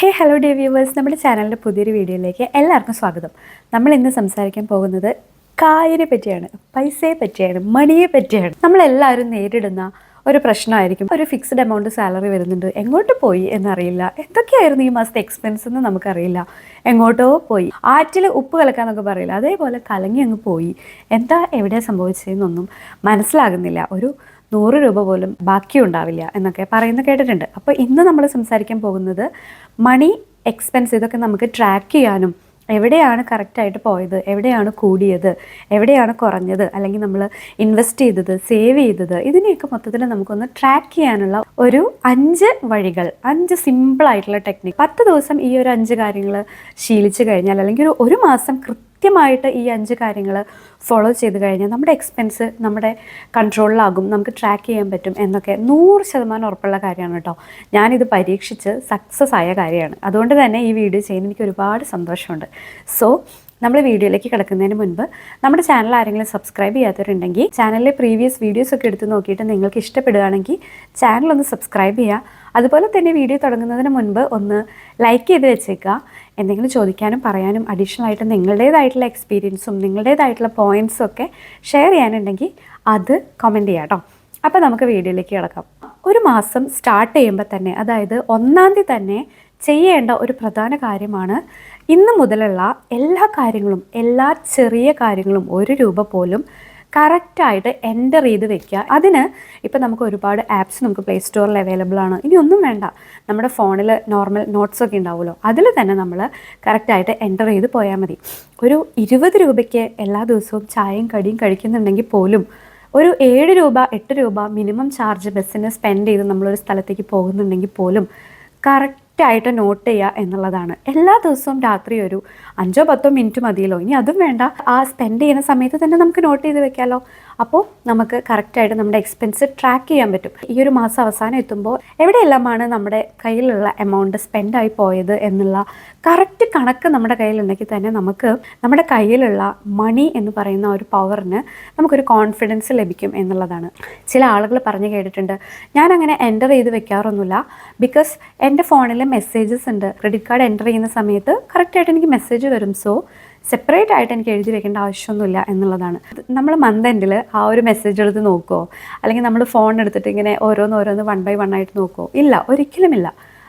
ഹേ hello day viewers നമ്മുടെ ചാനലിന്റെ പുതിയൊരു വീഡിയോയിലേക്ക് എല്ലാവർക്കും സ്വാഗതം. നമ്മൾ ഇന്ന് സംസാരിക്കാൻ പോകുന്നത് കായിനെ പറ്റിയാണ് പൈസയെ പറ്റിയാണ് മണിയെ പറ്റിയാണ്. നമ്മളെല്ലാവരും നേരിടുന്ന ഒരു പ്രശ്നമായിരിക്കും. ഒരു ഫിക്സ്ഡ് എമൗണ്ട് സാലറി വരുന്നുണ്ട്. എങ്ങോട്ട് പോയി എന്നറിയില്ല. എന്തൊക്കെയായിരുന്നു ഈ മാസത്തെ എക്സ്പെൻസ് എന്ന് നമുക്കറിയില്ല. എങ്ങോട്ടോ പോയി. ആറ്റിൽ ഉപ്പ് കലക്കാന്നൊക്കെ പറയില്ല. അതേപോലെ കലങ്ങി അങ്ങ് പോയി. എന്താ എവിടെ സംഭവിച്ചതെന്നൊന്നും മനസ്സിലാകുന്നില്ല. ഒരു നൂറ് രൂപ പോലും ബാക്കിയുണ്ടാവില്ല എന്നൊക്കെ പറയുന്നത് കേട്ടിട്ടുണ്ട്. അപ്പോൾ ഇന്ന് നമ്മൾ സംസാരിക്കാൻ പോകുന്നത് മണി എക്സ്പെൻസ് ഇതൊക്കെ നമുക്ക് ട്രാക്ക് ചെയ്യാനും എവിടെയാണ് കറക്റ്റായിട്ട് പോയത് എവിടെയാണ് കൂടിയത് എവിടെയാണ് കുറഞ്ഞത് അല്ലെങ്കിൽ നമ്മൾ ഇൻവെസ്റ്റ് ചെയ്തത് സേവ് ചെയ്തത് ഇതിനെയൊക്കെ മൊത്തത്തിൽ നമുക്കൊന്ന് ട്രാക്ക് ചെയ്യാനുള്ള ഒരു അഞ്ച് വഴികൾ അഞ്ച് സിമ്പിളായിട്ടുള്ള ടെക്നിക്ക് പത്ത് ദിവസം ഈ ഒരു അഞ്ച് കാര്യങ്ങൾ ശീലിച്ചു കഴിഞ്ഞാൽ അല്ലെങ്കിൽ ഒരു ഒരു മാസം കൃത്യമായിട്ട് ഈ അഞ്ച് കാര്യങ്ങൾ ഫോളോ ചെയ്ത് കഴിഞ്ഞാൽ നമ്മുടെ എക്സ്പെൻസ് നമ്മുടെ കൺട്രോളിലാകും നമുക്ക് ട്രാക്ക് ചെയ്യാൻ പറ്റും എന്നൊക്കെ നൂറ് ശതമാനം ഉറപ്പുള്ള കാര്യമാണ് കേട്ടോ. ഞാനിത് പരീക്ഷിച്ച് സക്സസ് ആയ കാര്യമാണ്. അതുകൊണ്ട് തന്നെ ഈ വീഡിയോ ചെയ്യാൻ എനിക്ക് ഒരുപാട് സന്തോഷമുണ്ട്. സോ നമ്മൾ വീഡിയോയിലേക്ക് കിടക്കുന്നതിന് മുൻപ് നമ്മുടെ ചാനൽ ആരെങ്കിലും സബ്സ്ക്രൈബ് ചെയ്യാത്തവരുണ്ടെങ്കിൽ ചാനലിലെ പ്രീവിയസ് വീഡിയോസ് ഒക്കെ എടുത്ത് നോക്കിയിട്ട് നിങ്ങൾക്ക് ഇഷ്ടപ്പെടുകയാണെങ്കിൽ ചാനൽ ഒന്ന് സബ്സ്ക്രൈബ് ചെയ്യുക. അതുപോലെ തന്നെ വീഡിയോ തുടങ്ങുന്നതിന് മുൻപ് ഒന്ന് ലൈക്ക് ചെയ്ത് വെച്ചേക്കുക. എന്തെങ്കിലും ചോദിക്കാനും പറയാനും അഡീഷണൽ ആയിട്ട് നിങ്ങളുടേതായിട്ടുള്ള എക്സ്പീരിയൻസും നിങ്ങളുടേതായിട്ടുള്ള പോയിൻസും ഒക്കെ ഷെയർ ചെയ്യാനുണ്ടെങ്കിൽ അത് കമന്റ് ചെയ്യാം കേട്ടോ അപ്പോൾ നമുക്ക് വീഡിയോയിലേക്ക് കിടക്കാം. ഒരു മാസം സ്റ്റാർട്ട് ചെയ്യുമ്പോൾ തന്നെ അതായത് ഒന്നാം തീയതി തന്നെ ചെയ്യേണ്ട ഒരു പ്രധാന കാര്യമാണ് ഇന്ന് മുതലുള്ള എല്ലാ കാര്യങ്ങളും എല്ലാ ചെറിയ കാര്യങ്ങളും ഒരു രൂപ പോലും കറക്റ്റായിട്ട് എന്റർ ചെയ്ത് വെക്കുക. അതിന് ഇപ്പം നമുക്ക് ഒരുപാട് ആപ്സ് നമുക്ക് പ്ലേ സ്റ്റോറിൽ അവൈലബിൾ ആണ്. ഇനി ഒന്നും വേണ്ട. നമ്മുടെ ഫോണിൽ നോർമൽ നോട്ട്സ് ഒക്കെ ഉണ്ടാവുമല്ലോ. അതിൽ തന്നെ നമ്മൾ കറക്റ്റായിട്ട് എന്റർ ചെയ്ത് പോയാൽ മതി. ഒരു ഇരുപത് രൂപയ്ക്ക് എല്ലാ ദിവസവും ചായയും കടിയും കഴിക്കുന്നുണ്ടെങ്കിൽ പോലും ഒരു ഏഴ് രൂപ എട്ട് രൂപ മിനിമം ചാർജ് ബസ്സിന് സ്പെൻഡ് ചെയ്ത് നമ്മളൊരു സ്ഥലത്തേക്ക് പോകുന്നുണ്ടെങ്കിൽ പോലും കറക്റ്റായിട്ട് നോട്ട് ചെയ്യുക എന്നുള്ളതാണ്. എല്ലാ ദിവസവും രാത്രി ഒരു അഞ്ചോ പത്തോ മിനിറ്റ് മതിയല്ലോ. ഇനി അതും വേണ്ട. ആ സ്പെൻഡ് ചെയ്യുന്ന സമയത്ത് തന്നെ നമുക്ക് നോട്ട് ചെയ്ത് വെക്കാമല്ലോ അപ്പോൾ നമുക്ക് കറക്റ്റായിട്ട് നമ്മുടെ എക്സ്പെൻസ് ട്രാക്ക് ചെയ്യാൻ പറ്റും. ഈ ഒരു മാസം അവസാനം എത്തുമ്പോൾ എവിടെയെല്ലാമാണ് നമ്മുടെ കയ്യിലുള്ള എമൗണ്ട് സ്പെൻഡായി പോയത് എന്നുള്ള കറക്റ്റ് കണക്ക് നമ്മുടെ കയ്യിലുണ്ടെങ്കിൽ തന്നെ നമുക്ക് നമ്മുടെ കയ്യിലുള്ള മണി എന്ന് പറയുന്ന ഒരു പവറിന് നമുക്കൊരു കോൺഫിഡൻസ് ലഭിക്കും എന്നുള്ളതാണ്. ചില ആളുകൾ പറഞ്ഞു കേട്ടിട്ടുണ്ട് ഞാൻ അങ്ങനെ എന്റർ ചെയ്ത് വെക്കാറൊന്നുമില്ല. ബിക്കോസ് എന്റെ ഫോണിൽ മെസ്സേജസ് ഉണ്ട്. ക്രെഡിറ്റ് കാർഡ് എന്റർ ചെയ്യുന്ന സമയത്ത് കറക്റ്റായിട്ട് എനിക്ക് മെസ്സേജ് വരും. സോ സെപ്പറേറ്റ് ആയിട്ട് എനിക്ക് എഴുതി വെക്കേണ്ട ആവശ്യമൊന്നുമില്ല എന്നുള്ളതാണ്. നമ്മൾ മന്ത് എൻഡിൽ ആ ഒരു മെസ്സേജ് എടുത്ത് നോക്കുമോ അല്ലെങ്കിൽ നമ്മൾ ഫോൺ എടുത്തിട്ട് ഇങ്ങനെ ഓരോന്ന് ഓരോന്ന് വൺ ബൈ വൺ ആയിട്ട് നോക്കുമോ ഇല്ല ഒരിക്കലുമില്ല.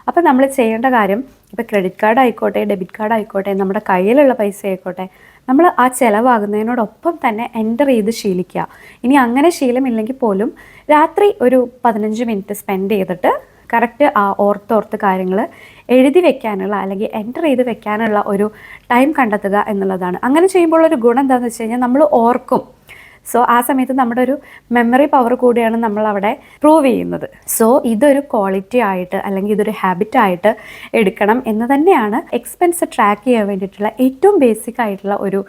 അപ്പം നമ്മൾ ചെയ്യേണ്ട കാര്യം ഇപ്പോൾ ക്രെഡിറ്റ് കാർഡ് ആയിക്കോട്ടെ ഡെബിറ്റ് കാർഡ് ആയിക്കോട്ടെ നമ്മുടെ കയ്യിലുള്ള പൈസ ആയിക്കോട്ടെ നമ്മൾ ആ ചിലവാകുന്നതിനോടൊപ്പം തന്നെ എന്റർ ചെയ്ത് ശീലിക്കുക. ഇനി അങ്ങനെ ശീലമില്ലെങ്കിൽ പോലും രാത്രി ഒരു പതിനഞ്ച് മിനിറ്റ് സ്പെൻഡ് ചെയ്തിട്ട് കറക്റ്റ് ആ ഓർത്തോർത്ത് കാര്യങ്ങൾ എഴുതി വെക്കാനുള്ള അല്ലെങ്കിൽ എന്റർ ചെയ്ത് വെക്കാനുള്ള ഒരു ടൈം കണ്ടെത്തുക എന്നുള്ളതാണ്. അങ്ങനെ ചെയ്യുമ്പോൾ ഒരു ഗുണം എന്താണെന്ന് വെച്ച് കഴിഞ്ഞാൽ നമ്മൾ ഓർക്കും. സോ ആ സമയത്ത് നമ്മുടെ ഒരു മെമ്മറി പവർ കൂടിയാണ് നമ്മൾ അവിടെ പ്രൂവ് ചെയ്യുന്നത്. സോ ഇതൊരു ക്വാളിറ്റി ആയിട്ട് അല്ലെങ്കിൽ ഇതൊരു ഹാബിറ്റ് ആയിട്ട് എടുക്കണം എന്ന് തന്നെയാണ് എക്സ്പെൻസ് ട്രാക്ക് ചെയ്യാൻ വേണ്ടിയിട്ടുള്ള ഏറ്റവും ബേസിക് ആയിട്ടുള്ള ഒരു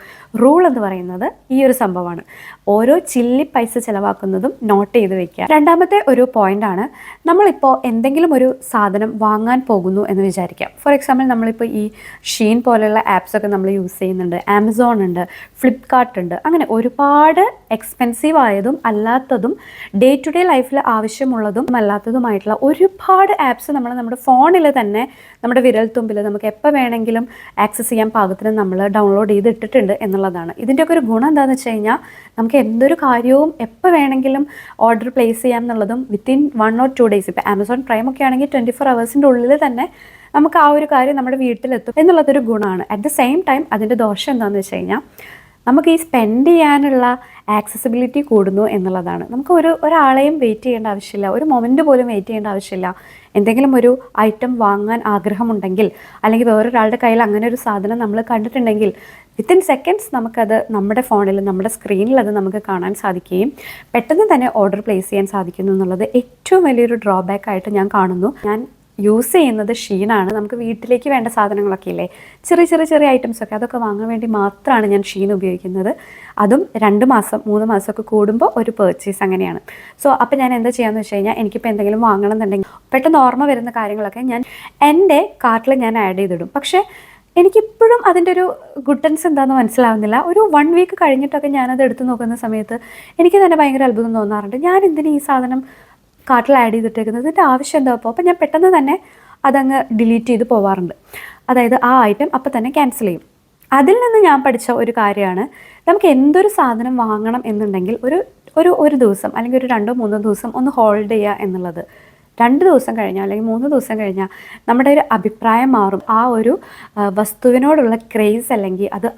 റൂൾ എന്ന് പറയുന്നത് ഈ ഒരു സംഭവമാണ്. ഓരോ ചില്ലി പൈസ ചിലവാക്കുന്നതും നോട്ട് ചെയ്ത് വെക്കുക. രണ്ടാമത്തെ ഒരു പോയിന്റ് ആണ് നമ്മളിപ്പോൾ എന്തെങ്കിലും ഒരു സാധനം വാങ്ങാൻ പോകുന്നു എന്ന് വിചാരിക്കാം. ഫോർ എക്സാമ്പിൾ നമ്മളിപ്പോൾ ഈ ഷീൻ പോലെയുള്ള ആപ്സ് ഒക്കെ നമ്മൾ യൂസ് ചെയ്യുന്നുണ്ട്. ആമസോൺ ഉണ്ട് ഫ്ലിപ്കാർട്ട് ഉണ്ട്. അങ്ങനെ ഒരുപാട് എക്സ്പെൻസീവ് ആയതും അല്ലാത്തതും ഡേ ടു ഡേ ലൈഫിൽ ആവശ്യമുള്ളതും അല്ലാത്തതുമായിട്ടുള്ള ഒരുപാട് ആപ്സ് നമ്മൾ നമ്മുടെ ഫോണിൽ തന്നെ നമ്മുടെ വിരൽത്തുമ്പിൽ നമുക്ക് എപ്പോൾ വേണമെങ്കിലും ആക്സസ് ചെയ്യാൻ പാകത്തിന് നമ്മൾ ഡൗൺലോഡ് ചെയ്ത് ഇട്ടിട്ടുണ്ട് എന്നുള്ളതാണ്. ഇതിന്റെയൊക്കെ ഒരു ഗുണം എന്താണെന്ന് വെച്ച് കഴിഞ്ഞാൽ നമുക്ക് എന്തൊരു കാര്യവും എപ്പോൾ വേണമെങ്കിലും ഓർഡർ പ്ലേസ് ചെയ്യാം എന്നുള്ളതും within one or two days ഇപ്പോൾ ആമസോൺ പ്രൈം ഒക്കെ ആണെങ്കിൽ ട്വന്റി ഫോർ അവേഴ്സിന്റെ ഉള്ളിൽ തന്നെ നമുക്ക് ആ ഒരു കാര്യം നമ്മുടെ വീട്ടിലെത്തും എന്നുള്ളതൊരു ഗുണമാണ്. അറ്റ് ദ സെയിം ടൈം അതിന്റെ ദോഷം എന്താണെന്ന് വെച്ച് കഴിഞ്ഞാൽ നമുക്ക് ഈ സ്പെൻഡ് ചെയ്യാനുള്ള ആക്സസിബിലിറ്റി കൂടുന്നു എന്നുള്ളതാണ്. നമുക്ക് ഒരു ഒരാളെയും വെയിറ്റ് ചെയ്യേണ്ട ആവശ്യമില്ല. ഒരു മൊമെന്റ് പോലും വെയിറ്റ് ചെയ്യേണ്ട ആവശ്യമില്ല. എന്തെങ്കിലും ഒരു ഐറ്റം വാങ്ങാൻ ആഗ്രഹമുണ്ടെങ്കിൽ അല്ലെങ്കിൽ വേറൊരാളുടെ കയ്യിൽ അങ്ങനെ ഒരു സാധനം നമ്മൾ കണ്ടിട്ടുണ്ടെങ്കിൽ വിത്തിൻ സെക്കൻഡ്സ് നമുക്കത് നമ്മുടെ ഫോണിൽ നമ്മുടെ സ്ക്രീനിൽ അത് നമുക്ക് കാണാൻ സാധിക്കുകയും പെട്ടെന്ന് തന്നെ ഓർഡർ പ്ലേസ് ചെയ്യാൻ സാധിക്കുന്നു എന്നുള്ളത് ഏറ്റവും വലിയൊരു ഡ്രോബാക്ക് ആയിട്ട് ഞാൻ കാണുന്നു. ഞാൻ യൂസ് ചെയ്യുന്നത് ഷീനാണ്. നമുക്ക് വീട്ടിലേക്ക് വേണ്ട സാധനങ്ങളൊക്കെ ഇല്ലേ? ചെറിയ ചെറിയ ചെറിയ ഐറ്റംസൊക്കെ അതൊക്കെ വാങ്ങാൻ വേണ്ടി മാത്രമാണ് ഞാൻ ഷീൻ ഉപയോഗിക്കുന്നത്. അതും രണ്ട് മാസം മൂന്ന് മാസമൊക്കെ കൂടുമ്പോൾ ഒരു പേർച്ചേസ് അങ്ങനെയാണ്. സോ അപ്പോൾ ഞാൻ എന്താ ചെയ്യാന്ന് വെച്ച് കഴിഞ്ഞാൽ എനിക്കിപ്പോൾ എന്തെങ്കിലും വാങ്ങണം എന്നുണ്ടെങ്കിൽ പെട്ടെന്ന് ഓർമ്മ വരുന്ന കാര്യങ്ങളൊക്കെ ഞാൻ എന്റെ കാർട്ടിൽ ഞാൻ ആഡ് ചെയ്തിടും. പക്ഷേ എനിക്കിപ്പോഴും അതിന്റെ ഒരു ഗുഡൻസ് എന്താണെന്ന് മനസ്സിലാവുന്നില്ല. ഒരു വൺ വീക്ക് കഴിഞ്ഞിട്ടൊക്കെ ഞാനത് എടുത്തു നോക്കുന്ന സമയത്ത് എനിക്ക് തന്നെ ഭയങ്കര അത്ഭുതം തോന്നാറുണ്ട്. ഞാൻ എന്തിനും ഈ സാധനം കാർട്ടിൽ ആഡ് ചെയ്തിട്ടേക്കുന്നത്. ഇതിന്റെ ആവശ്യം എന്താ അപ്പോൾ അപ്പോൾ ഞാൻ പെട്ടെന്ന് തന്നെ അതങ്ങ് ഡിലീറ്റ് ചെയ്ത് പോവാറുണ്ട്. അതായത് ആ ഐറ്റം അപ്പം തന്നെ ക്യാൻസൽ ചെയ്യും. അതിൽ നിന്ന് ഞാൻ പഠിച്ച ഒരു കാര്യമാണ് നമുക്ക് എന്തൊരു സാധനം വാങ്ങണം എന്നുണ്ടെങ്കിൽ ഒരു ഒരു ഒരു ദിവസം അല്ലെങ്കിൽ ഒരു രണ്ടോ മൂന്നോ ദിവസം ഒന്ന് ഹോൾഡ് ചെയ്യുക എന്നുള്ളത്. രണ്ട് ദിവസം കഴിഞ്ഞാൽ അല്ലെങ്കിൽ മൂന്ന് ദിവസം കഴിഞ്ഞാൽ നമ്മുടെ ഒരു അഭിപ്രായം മാറും. ആ ഒരു വസ്തുവിനോടുള്ള ക്രേസ് അല്ലെങ്കിൽ അത്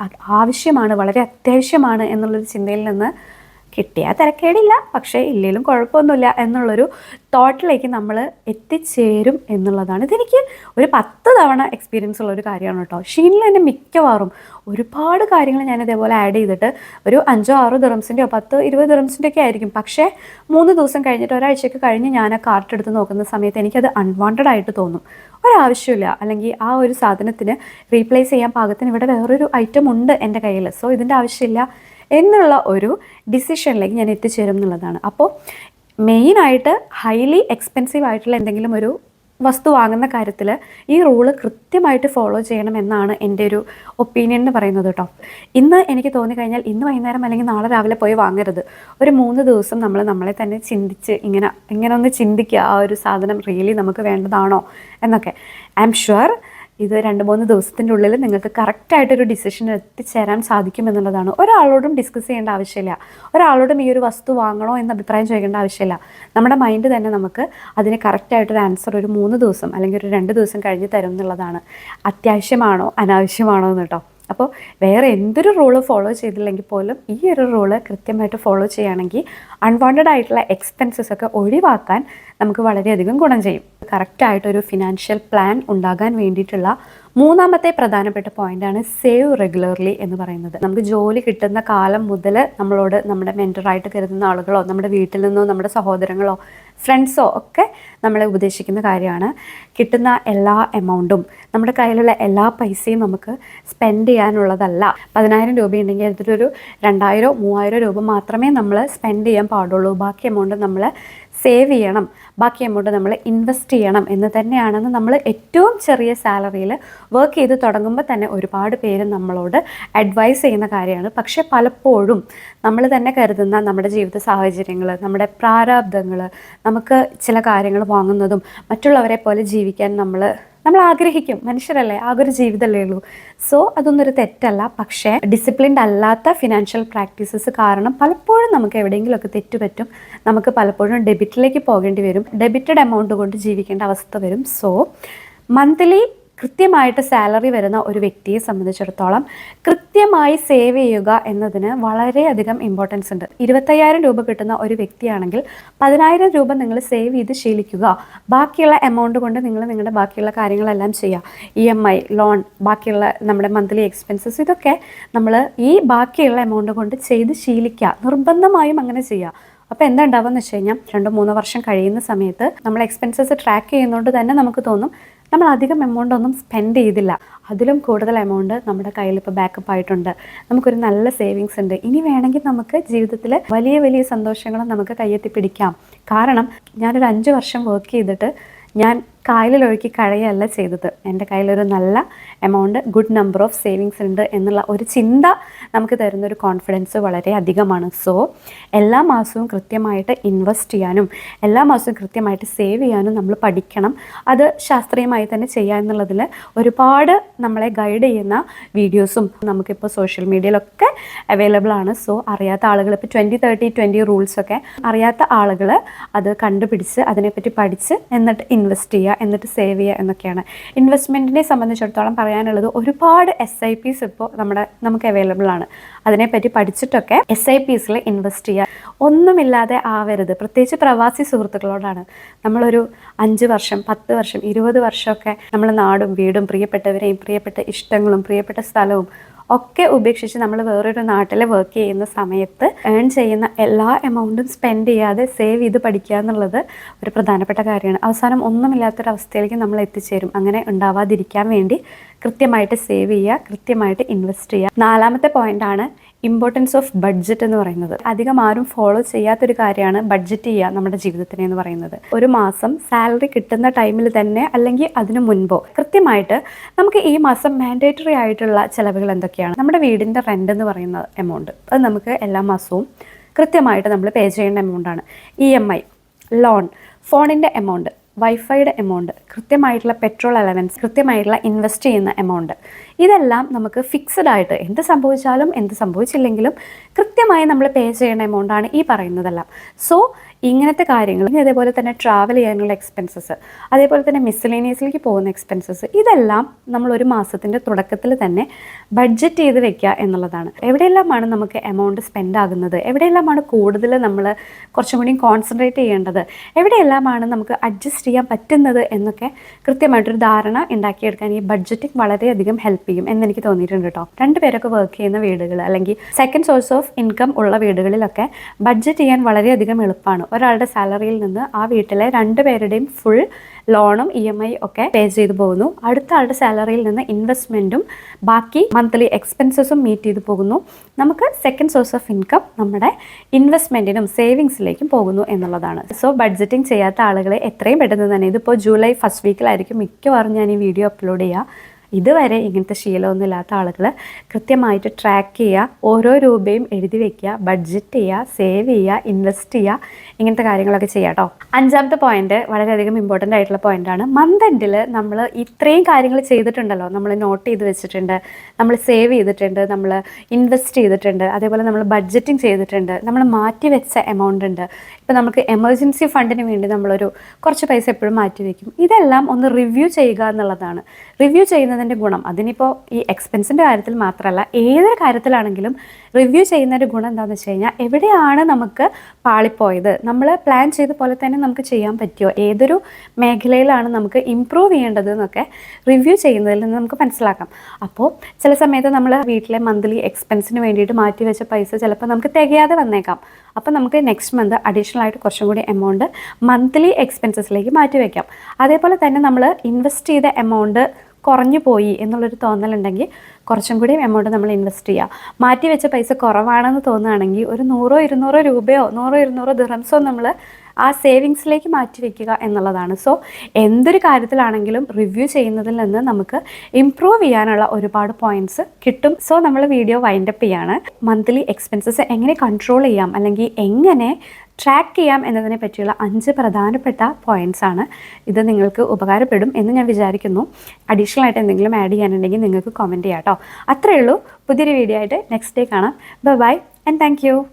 ആവശ്യമാണ് വളരെ അത്യാവശ്യമാണ് എന്നുള്ളൊരു ചിന്തയിൽ നിന്ന് കിട്ടിയാൽ തിരക്കേടില്ല പക്ഷേ ഇല്ലെങ്കിലും കുഴപ്പമൊന്നുമില്ല എന്നുള്ളൊരു തോട്ടിലേക്ക് നമ്മൾ എത്തിച്ചേരും എന്നുള്ളതാണ്. ഇതെനിക്ക് ഒരു പത്ത് തവണ എക്സ്പീരിയൻസ് ഉള്ള ഒരു കാര്യമാണ് കേട്ടോ ഷീനിൽ തന്നെ മിക്കവാറും ഒരുപാട് കാര്യങ്ങൾ ഞാൻ ഇതേപോലെ ആഡ് ചെയ്തിട്ട് ഒരു അഞ്ചോ ആറോ ദിറംസിന്റെയോ പത്ത് ഇരുപത് ദിറംസിന്റെ ഒക്കെ ആയിരിക്കും. പക്ഷേ മൂന്ന് ദിവസം കഴിഞ്ഞിട്ട് ഒരാഴ്ചയൊക്കെ കഴിഞ്ഞ് ഞാൻ ആ കാർട്ട് എടുത്ത് നോക്കുന്ന സമയത്ത് എനിക്കത് അൺവാണ്ടഡ് ആയിട്ട് തോന്നും. ഒരാവശ്യമില്ല. അല്ലെങ്കിൽ ആ ഒരു സാധനത്തിന് റീപ്ലേസ് ചെയ്യാൻ പാകത്തിന് ഇവിടെ വേറൊരു ഐറ്റം ഉണ്ട് എന്റെ കയ്യിൽ സോ ഇതിന്റെ ആവശ്യമില്ല. എന്നുള്ള ഒരു ഡിസിഷനിലേക്ക് ഞാൻ എത്തിച്ചേരും എന്നുള്ളതാണ്. അപ്പോൾ മെയിനായിട്ട് ഹൈലി എക്സ്പെൻസീവ് ആയിട്ടുള്ള എന്തെങ്കിലും ഒരു വസ്തു വാങ്ങുന്ന കാര്യത്തിൽ ഈ റൂൾ കൃത്യമായിട്ട് ഫോളോ ചെയ്യണം എന്നാണ് എന്റെ ഒരു ഒപ്പീനിയൻ എന്ന് പറയുന്നത് കേട്ടോ. ഇന്ന് എനിക്ക് തോന്നിക്കഴിഞ്ഞാൽ ഇന്ന് വൈകുന്നേരം അല്ലെങ്കിൽ നാളെ രാവിലെ പോയി വാങ്ങരുത്. ഒരു മൂന്ന് ദിവസം നമ്മൾ നമ്മളെ തന്നെ ചിന്തിച്ച് ഇങ്ങനെ ഇങ്ങനെ ഒന്ന് ചിന്തിക്കുക ആ ഒരു സാധനം റിയലി നമുക്ക് വേണ്ടതാണോ എന്നൊക്കെ. ഐ എം ഷുവർ ഇത് രണ്ട് മൂന്ന് ദിവസത്തിന്റെ ഉള്ളിൽ നിങ്ങൾക്ക് കറക്റ്റായിട്ടൊരു ഡിസിഷൻ എത്തിച്ചേരാൻ സാധിക്കും എന്നുള്ളതാണ് ഒരാളോടും ഡിസ്കസ് ചെയ്യേണ്ട ആവശ്യമില്ല. ഒരാളോടും ഈ ഒരു വസ്തു വാങ്ങണോ എന്ന് അഭിപ്രായം ചോദിക്കേണ്ട ആവശ്യമില്ല. നമ്മുടെ മൈൻഡ് തന്നെ നമുക്ക് അതിന് കറക്റ്റായിട്ടൊരു ആൻസർ ഒരു മൂന്ന് ദിവസം അല്ലെങ്കിൽ ഒരു രണ്ട് ദിവസം കഴിഞ്ഞ് തരും എന്നുള്ളതാണ്. അത്യാവശ്യമാണോ? അനാവശ്യമാണോ എന്ന് കേട്ടോ. അപ്പോൾ വേറെ എന്തൊരു റൂൾ ഫോളോ ചെയ്തില്ലെങ്കിൽ പോലും ഈ ഒരു റൂൾ കൃത്യമായിട്ട് ഫോളോ ചെയ്യുകയാണെങ്കിൽ അൺവാണ്ടഡ് ആയിട്ടുള്ള എക്സ്പെൻസസ് ഒക്കെ ഒഴിവാക്കാൻ നമുക്ക് വളരെയധികം ഗുണം ചെയ്യും. കറക്റ്റായിട്ടൊരു ഫിനാൻഷ്യൽ പ്ലാൻ ഉണ്ടാകാൻ വേണ്ടിയിട്ടുള്ള മൂന്നാമത്തെ പ്രധാനപ്പെട്ട പോയിന്റാണ് സേവ് റെഗുലർലി എന്ന് പറയുന്നത്. നമുക്ക് ജോലി കിട്ടുന്ന കാലം മുതൽ നമ്മളോട് നമ്മുടെ മെന്ററായിട്ട് കരുതുന്ന ആളുകളോ നമ്മുടെ വീട്ടിൽ നിന്നോ നമ്മുടെ സഹോദരങ്ങളോ ഫ്രണ്ട്സോ ഒക്കെ നമ്മളെ ഉപദേശിക്കുന്ന കാര്യമാണ് കിട്ടുന്ന എല്ലാ എമൗണ്ടും നമ്മുടെ കയ്യിലുള്ള എല്ലാ പൈസയും നമുക്ക് സ്പെൻഡ് ചെയ്യാനുള്ളതല്ല. പതിനായിരം രൂപ ഉണ്ടെങ്കിൽ അതിലൊരു രണ്ടായിരോ മൂവായിരോ രൂപ മാത്രമേ നമ്മൾ സ്പെൻഡ് ചെയ്യാൻ പാടുള്ളൂ. ബാക്കി എമൗണ്ട് നമ്മൾ സേവ് ചെയ്യണം. ബാക്കി എമൗണ്ട് നമ്മൾ ഇൻവെസ്റ്റ് ചെയ്യണം എന്ന് തന്നെയാണെന്ന് നമ്മൾ ഏറ്റവും ചെറിയ സാലറിയിൽ വർക്ക് ചെയ്ത് തുടങ്ങുമ്പോൾ തന്നെ ഒരുപാട് പേര് നമ്മളോട് അഡ്വൈസ് ചെയ്യുന്ന കാര്യമാണ്. പക്ഷേ പലപ്പോഴും നമ്മൾ തന്നെ കരുതുന്ന നമ്മുടെ ജീവിത സാഹചര്യങ്ങൾ നമ്മുടെ പ്രാരാബ്ദങ്ങൾ നമുക്ക് ചില കാര്യങ്ങൾ വാങ്ങുന്നതും മറ്റുള്ളവരെ പോലെ ജീവിക്കാൻ നമ്മൾ നമ്മൾ ആഗ്രഹിക്കും മനുഷ്യരല്ലേ? ആ ഒരു ജീവിതമല്ലേ ഉള്ളൂ. സോ അതൊന്നൊരു തെറ്റല്ല. പക്ഷേ ഡിസിപ്ലിൻഡ് അല്ലാത്ത ഫിനാൻഷ്യൽ പ്രാക്ടീസസ് കാരണം പലപ്പോഴും നമുക്ക് എവിടെയെങ്കിലുമൊക്കെ തെറ്റുപറ്റും നമുക്ക് പലപ്പോഴും ഡെബിറ്റിലേക്ക് പോകേണ്ടി വരും. ഡെബിറ്റഡ് എമൗണ്ട് കൊണ്ട് ജീവിക്കേണ്ട അവസ്ഥ വരും. സോ മന്ത്ലി കൃത്യമായിട്ട് സാലറി വരുന്ന ഒരു വ്യക്തിയെ സംബന്ധിച്ചിടത്തോളം കൃത്യമായി സേവ് ചെയ്യുക എന്നതിന് വളരെയധികം ഇമ്പോർട്ടൻസ് ഉണ്ട്. ഇരുപത്തയ്യായിരം രൂപ കിട്ടുന്ന ഒരു വ്യക്തിയാണെങ്കിൽ പതിനായിരം രൂപ നിങ്ങൾ സേവ് ചെയ്ത് ശീലിക്കുക. ബാക്കിയുള്ള എമൗണ്ട് കൊണ്ട് നിങ്ങൾ നിങ്ങളുടെ ബാക്കിയുള്ള കാര്യങ്ങളെല്ലാം ചെയ്യുക. ഇ എം ഐ ലോൺ ബാക്കിയുള്ള നമ്മുടെ മന്ത്ലി എക്സ്പെൻസസ് ഇതൊക്കെ നമ്മൾ ഈ ബാക്കിയുള്ള എമൗണ്ട് കൊണ്ട് ചെയ്ത് ശീലിക്കുക. നിർബന്ധമായും അങ്ങനെ ചെയ്യുക. അപ്പോൾ എന്താ ഉണ്ടാവുക എന്ന് വെച്ച് കഴിഞ്ഞാൽ രണ്ടോ മൂന്നോ വർഷം കഴിയുന്ന സമയത്ത് നമ്മൾ എക്സ്പെൻസസ് ട്രാക്ക് ചെയ്യുന്നതുകൊണ്ട് തന്നെ നമുക്ക് തോന്നും നമ്മൾ അധികം എമൗണ്ട് ഒന്നും സ്പെൻഡ് ചെയ്തില്ല. അതിലും കൂടുതൽ എമൗണ്ട് നമ്മുടെ കയ്യിൽ ഇപ്പോൾ ബാക്കപ്പ് ആയിട്ടുണ്ട്. നമുക്കൊരു നല്ല സേവിങ്സ് ഉണ്ട്. ഇനി വേണമെങ്കിൽ നമുക്ക് ജീവിതത്തിൽ വലിയ വലിയ സന്തോഷങ്ങളും നമുക്ക് കയ്യെത്തി പിടിക്കാം. കാരണം ഞാനൊരു അഞ്ച് വർഷം വർക്ക് ചെയ്തിട്ട് ഞാൻ കായലിലൊഴുക്കി കഴിയല്ല ചെയ്തത്. എന്റെ കയ്യിലൊരു നല്ല amount good number of savings ഉണ്ട് എന്നുള്ള ഒരു ചിന്ത നമുക്ക് തരുന്ന ഒരു കോൺഫിഡൻസ് വളരെ അധികമാണ്. സോ എല്ലാ മാസവും കൃത്യമായിട്ട് ഇൻവെസ്റ്റ് ചെയ്യാനും എല്ലാ മാസവും കൃത്യമായിട്ട് സേവ് ചെയ്യാനും നമ്മൾ പഠിക്കണം. അത് ശാസ്ത്രീയമായി തന്നെ ചെയ്യുക എന്നുള്ളതിൽ ഒരുപാട് നമ്മളെ ഗൈഡ് ചെയ്യുന്ന വീഡിയോസും നമുക്കിപ്പോൾ സോഷ്യൽ മീഡിയയിലൊക്കെ അവൈലബിൾ ആണ്. സോ അറിയാത്ത ആളുകൾ ഇപ്പോൾ ട്വന്റി തേർട്ടി ട്വന്റി റൂൾസൊക്കെ അറിയാത്ത ആളുകൾ അത് കണ്ടുപിടിച്ച് അതിനെപ്പറ്റി പഠിച്ച് എന്നിട്ട് ഇൻവെസ്റ്റ് ചെയ്യുക. എന്നിട്ട് സേവ് ചെയ്യുക എന്നൊക്കെയാണ്. ഇൻവെസ്റ്റ്മെന്റിനെ സംബന്ധിച്ചിടത്തോളം പറയാനുള്ളത് ഒരുപാട് എസ് ഐ പിസ് ഇപ്പോൾ നമ്മുടെ നമുക്ക് അവൈലബിൾ ആണ്. അതിനെപ്പറ്റി പഠിച്ചിട്ടൊക്കെ എസ് ഐ പിസിൽ ഇൻവെസ്റ്റ് ചെയ്യുക. ഒന്നുമില്ലാതെ ആവരുത്. പ്രത്യേകിച്ച് പ്രവാസി സുഹൃത്തുക്കളോടാണ്. നമ്മളൊരു അഞ്ച് വർഷം പത്ത് വർഷം ഇരുപത് വർഷമൊക്കെ നമ്മൾ നാടും വീടും പ്രിയപ്പെട്ടവരെയും പ്രിയപ്പെട്ട ഇഷ്ടങ്ങളും പ്രിയപ്പെട്ട സ്ഥലവും ഒക്കെ ഉപേക്ഷിച്ച് നമ്മൾ വേറൊരു നാട്ടിൽ വർക്ക് ചെയ്യുന്ന സമയത്ത് ഏൺ ചെയ്യുന്ന എല്ലാ എമൗണ്ടും സ്പെൻഡ് ചെയ്യാതെ സേവ് ചെയ്ത് പഠിക്കുക എന്നുള്ളത് ഒരു പ്രധാനപ്പെട്ട കാര്യമാണ്. അവസാനം ഒന്നുമില്ലാത്തൊരവസ്ഥയിലേക്ക് നമ്മൾ എത്തിച്ചേരും. അങ്ങനെ ഉണ്ടാവാതിരിക്കാൻ വേണ്ടി കൃത്യമായിട്ട് സേവ് ചെയ്യുക കൃത്യമായിട്ട് ഇൻവെസ്റ്റ് ചെയ്യുക. നാലാമത്തെ പോയിന്റാണ് ഇമ്പോർട്ടൻസ് ഓഫ് ബഡ്ജറ്റ് എന്ന് പറയുന്നത്. അധികം ആരും ഫോളോ ചെയ്യാത്തൊരു കാര്യമാണ് ബഡ്ജറ്റ് ചെയ്യുക നമ്മുടെ ജീവിതത്തിന് എന്ന് പറയുന്നത്. ഒരു മാസം സാലറി കിട്ടുന്ന ടൈമിൽ തന്നെ അല്ലെങ്കിൽ അതിനു മുൻപോ. കൃത്യമായിട്ട് നമുക്ക് ഈ മാസം മാൻഡേറ്ററി ആയിട്ടുള്ള ചിലവുകൾ എന്തൊക്കെയാണ്? നമ്മുടെ വീടിന്റെ റെന്റ് എന്ന് പറയുന്ന എമൗണ്ട് അത് നമുക്ക് എല്ലാ മാസവും കൃത്യമായിട്ട് നമ്മൾ പേ ചെയ്യേണ്ട എമൗണ്ടാണ് ഇ എം ഐ ലോൺ ഫോണിന്റെ എമൗണ്ട് വൈഫൈയുടെ എമൗണ്ട് കൃത്യമായിട്ടുള്ള പെട്രോൾ അലവൻസ് കൃത്യമായിട്ടുള്ള ഇൻവെസ്റ്റ് ചെയ്യുന്ന എമൗണ്ട് ഇതെല്ലാം നമുക്ക് ഫിക്സഡ് ആയിട്ട് എന്ത് സംഭവിച്ചാലും എന്ത് സംഭവിച്ചില്ലെങ്കിലും കൃത്യമായി നമ്മൾ പേ ചെയ്യേണ്ട എമൗണ്ടാണ് ഈ പറയുന്നതെല്ലാം. സോ ഇങ്ങനത്തെ കാര്യങ്ങൾ ഇനി അതേപോലെ തന്നെ ട്രാവൽ ചെയ്യാനുള്ള എക്സ്പെൻസസ് അതേപോലെ തന്നെ മിസ്സലേനിയസിലേക്ക് പോകുന്ന എക്സ്പെൻസസ് ഇതെല്ലാം നമ്മൾ ഒരു മാസത്തിന്റെ തുടക്കത്തിൽ തന്നെ ബഡ്ജറ്റ് ചെയ്ത് വെക്കുക എന്നുള്ളതാണ്. എവിടെയെല്ലാമാണ് നമുക്ക് എമൗണ്ട് സ്പെൻഡ് ആകുന്നത്? എവിടെയെല്ലാമാണ് കൂടുതൽ നമ്മൾ കുറച്ചും കൂടി കോൺസെൻട്രേറ്റ് ചെയ്യേണ്ടത്? എവിടെയെല്ലാമാണ് നമുക്ക് അഡ്ജസ്റ്റ് ചെയ്യാൻ പറ്റുന്നത് എന്നൊക്കെ കൃത്യമായിട്ടൊരു ധാരണ ഉണ്ടാക്കിയെടുക്കാൻ ഈ ബഡ്ജറ്റിംഗ് വളരെയധികം ഹെൽപ്പ് ചെയ്യും എന്നെനിക്ക് തോന്നിയിട്ടുണ്ട് കേട്ടോ. രണ്ടുപേരൊക്കെ വർക്ക് ചെയ്യുന്ന വീടുകൾ അല്ലെങ്കിൽ സെക്കൻഡ് സോഴ്സ് ഓഫ് ഇൻകം ഉള്ള വീടുകളിലൊക്കെ ബഡ്ജറ്റ് ചെയ്യാൻ വളരെയധികം എളുപ്പമാണ് ഒരാളുടെ സാലറിയിൽ നിന്ന് ആ വീട്ടിലെ രണ്ടുപേരുടെയും ഫുൾ ലോണും ഇ എം ഐ ഒക്കെ പേ ചെയ്തു പോകുന്നു. അടുത്ത ആളുടെ സാലറിയിൽ നിന്ന് ഇൻവെസ്റ്റ്മെന്റും ബാക്കി മന്ത്ലി എക്സ്പെൻസസും മീറ്റ് ചെയ്തു പോകുന്നു. നമുക്ക് സെക്കൻഡ് സോഴ്സ് ഓഫ് ഇൻകം നമ്മുടെ ഇൻവെസ്റ്റ്മെന്റിനും സേവിങ്സിലേക്കും പോകുന്നു എന്നുള്ളതാണ്. സോ ബഡ്ജറ്റിംഗ് ചെയ്യാത്ത ആളുകളെ എത്രയും പെട്ടെന്ന് തന്നെ ഇതിപ്പോൾ ജൂലൈ ഫസ്റ്റ് വീക്കിലായിരിക്കും മിക്കവാറും ഞാൻ ഈ വീഡിയോ അപ്ലോഡ് ചെയ്യുക ഇതുവരെ ഇങ്ങനത്തെ ശീലമൊന്നും ഇല്ലാത്ത ആളുകൾ കൃത്യമായിട്ട് ട്രാക്ക് ചെയ്യുക ഓരോ രൂപയും എഴുതി വെക്കുക ബഡ്ജറ്റ് ചെയ്യുക സേവ് ചെയ്യുക ഇൻവെസ്റ്റ് ചെയ്യുക ഇങ്ങനത്തെ കാര്യങ്ങളൊക്കെ ചെയ്യുക കേട്ടോ അഞ്ചാമത്തെ പോയിന്റ് വളരെയധികം ഇമ്പോർട്ടന്റ് ആയിട്ടുള്ള പോയിന്റാണ് മന്ത് എൻഡിൽ നമ്മൾ ഇത്രയും കാര്യങ്ങൾ ചെയ്തിട്ടുണ്ടല്ലോ. നമ്മൾ നോട്ട് ചെയ്ത് വെച്ചിട്ടുണ്ട് നമ്മൾ സേവ് ചെയ്തിട്ടുണ്ട് നമ്മൾ ഇൻവെസ്റ്റ് ചെയ്തിട്ടുണ്ട് അതേപോലെ നമ്മൾ ബഡ്ജറ്റിംഗ് ചെയ്തിട്ടുണ്ട് നമ്മൾ മാറ്റി വെച്ച എമൗണ്ട് ഉണ്ട്. ഇപ്പം നമുക്ക് എമർജൻസി ഫണ്ടിന് വേണ്ടി നമ്മളൊരു കുറച്ച് പൈസ എപ്പോഴും മാറ്റി വയ്ക്കും ഇതെല്ലാം ഒന്ന് റിവ്യൂ ചെയ്യുക എന്നുള്ളതാണ്. റിവ്യൂ ചെയ്യുന്നതിന്റെ ഗുണം അതിനിപ്പോൾ ഈ എക്സ്പെൻസിന്റെ കാര്യത്തിൽ മാത്രമല്ല ഏതൊരു കാര്യത്തിലാണെങ്കിലും റിവ്യൂ ചെയ്യുന്നതിന്റെ ഗുണം എന്താണെന്ന് വെച്ച് കഴിഞ്ഞാൽ എവിടെയാണ് നമുക്ക് പാളിപ്പോയത്? നമ്മൾ പ്ലാൻ ചെയ്ത പോലെ തന്നെ നമുക്ക് ചെയ്യാൻ പറ്റുമോ ഏതൊരു മേഖലയിലാണ് നമുക്ക് ഇമ്പ്രൂവ് ചെയ്യേണ്ടത് എന്നൊക്കെ റിവ്യൂ ചെയ്യുന്നതിൽ നിന്ന് നമുക്ക് മനസ്സിലാക്കാം. അപ്പോൾ ചില സമയത്ത് നമ്മൾ വീട്ടിലെ മന്ത്ലി എക്സ്പെൻസിന് വേണ്ടിയിട്ട് മാറ്റി വെച്ച പൈസ ചിലപ്പോൾ നമുക്ക് തികയാതെ വന്നേക്കാം. അപ്പോൾ നമുക്ക് നെക്സ്റ്റ് മന്ത് അഡീഷണൽ ആയിട്ട് കുറച്ചും കൂടി എമൗണ്ട് മന്ത്ലി എക്സ്പെൻസസിലേക്ക് മാറ്റി വയ്ക്കാം അതേപോലെ തന്നെ നമ്മൾ ഇൻവെസ്റ്റ് ചെയ്ത എമൗണ്ട് കുറഞ്ഞു പോയി എന്നുള്ളൊരു തോന്നലുണ്ടെങ്കിൽ കുറച്ചും കൂടി എമൗണ്ട് നമ്മൾ ഇൻവെസ്റ്റ് ചെയ്യുക മാറ്റി വെച്ച പൈസ കുറവാണെന്ന് തോന്നുകയാണെങ്കിൽ ഒരു നൂറോ ഇരുന്നൂറോ രൂപയോ നൂറോ ഇരുന്നൂറോ ദിറംസോ നമ്മൾ ആ സേവിങ്സിലേക്ക് മാറ്റി വയ്ക്കുക എന്നുള്ളതാണ്. സോ എന്തൊരു കാര്യത്തിലാണെങ്കിലും റിവ്യൂ ചെയ്യുന്നതിൽ നിന്ന് നമുക്ക് ഇമ്പ്രൂവ് ചെയ്യാനുള്ള ഒരുപാട് പോയിന്റ്സ് കിട്ടും. സോ നമ്മൾ വീഡിയോ വൈൻഡപ്പ് ചെയ്യാണ്. മന്ത്ലി എക്സ്പെൻസസ് എങ്ങനെ കൺട്രോൾ ചെയ്യാം? അല്ലെങ്കിൽ എങ്ങനെ ട്രാക്ക് ചെയ്യാം എന്നതിനെ പറ്റിയുള്ള അഞ്ച് പ്രധാനപ്പെട്ട പോയിന്റ്സ് ആണ്. ഇത് നിങ്ങൾക്ക് ഉപകാരപ്പെടും എന്ന് ഞാൻ വിചാരിക്കുന്നു. അഡീഷണൽ ആയിട്ട് എന്തെങ്കിലും ആഡ് ചെയ്യാനുണ്ടെങ്കിൽ നിങ്ങൾക്ക് കമന്റ് ചെയ്യാം കേട്ടോ അത്രയേ ഉള്ളൂ. പുതിയൊരു വീഡിയോ ആയിട്ട് നെക്സ്റ്റ് ഡേ കാണാം. Bye and thank